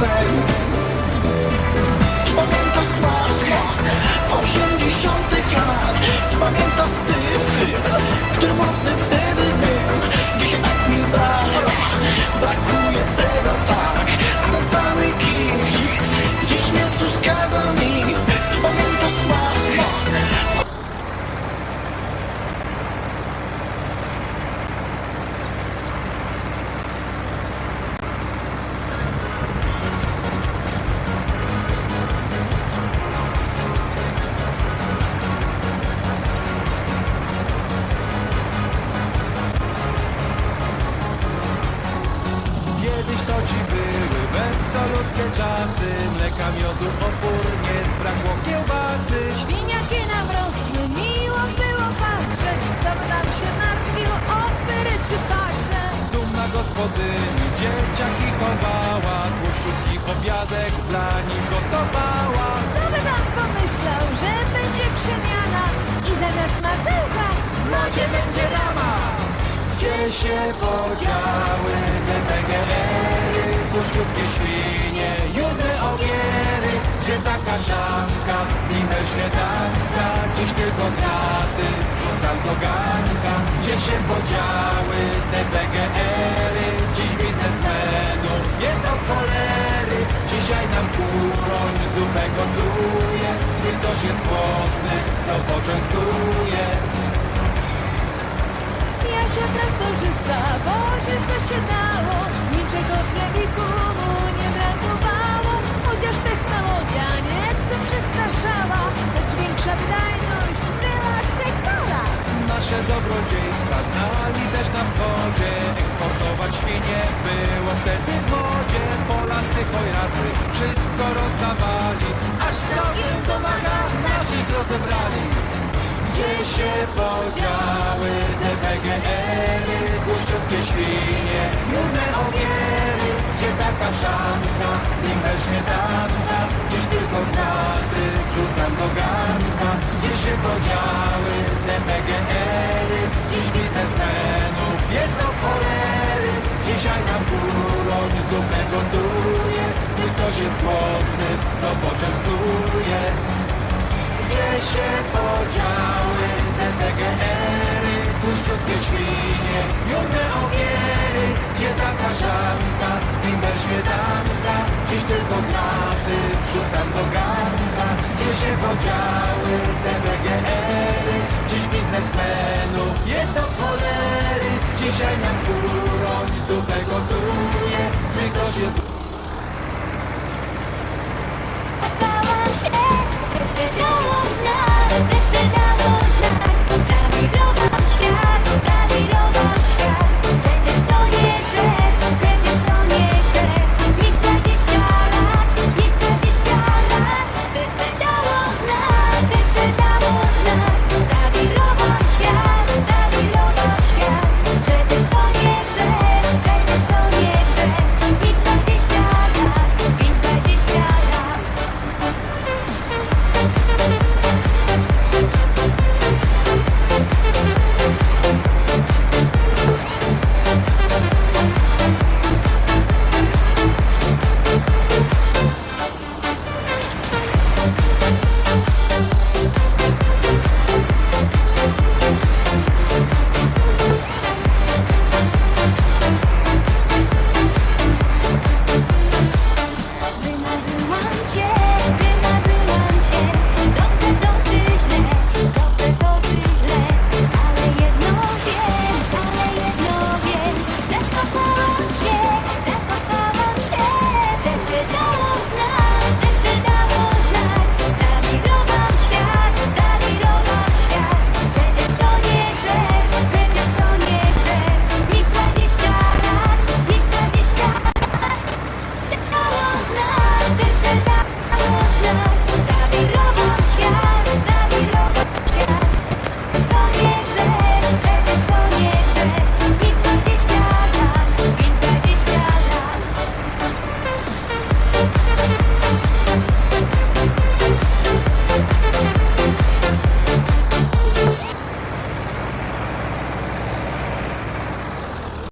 size Kiedyś to ci były wesolutkie czasy Mleka, miodu, opór, nie zbrakło kiełbasy Świniaki nam rosły, miło było patrzeć, kto by nam się martwił o pyry czy paźle. Dumna gospodyni dzieciaki chowała Tłuszczutki obiadek dla nich gotowała Kto by tam pomyślał, że będzie przemiana i zamiast masełka w będzie rama. Gdzie się podziały te Tłuszczutkie świnie, judne ogiery Gdzie ta kaszanka, imbel śmietanka Dziś tylko graty, rzucam do garnka Gdzie się podziały te PGR-y Dziś biznesmenów jest od cholery Dzisiaj nam kuroń zupę gotuje Gdy ktoś jest głodny, to poczęstuje. Ja się traktorzysta, wozi co się dało, dobrodziejstwa znali też na wschodzie. Eksportować świnie było wtedy w modzie. Polacy chojracy wszystko rozdawali. Aż całkiem do naga naszych rozebrali. Gdzie się podziały te PGR-y Tłuszczutkie świnie, jurne ogiery. Gdzie ta kaszanka, imbel śmietanka Dziś tylko gnaty wrzucam do garnka. Gdzie się podziały Dzisiaj nam kuroń zupę gotuje Gdy ktoś jest głodny, to poczęstuje gdzie się podziały te PGR-y, tłuszczutkie świnie, jurne ogiery, gdzie ta kaszanka, bimber śmietanka, dziś tylko graty, wrzucam do garnka, gdzie się podziały te PGR-y, dziś biznesmenów jest od cholery, dzisiaj nam gotuje, ktoś jest Stałam się zdecydowana,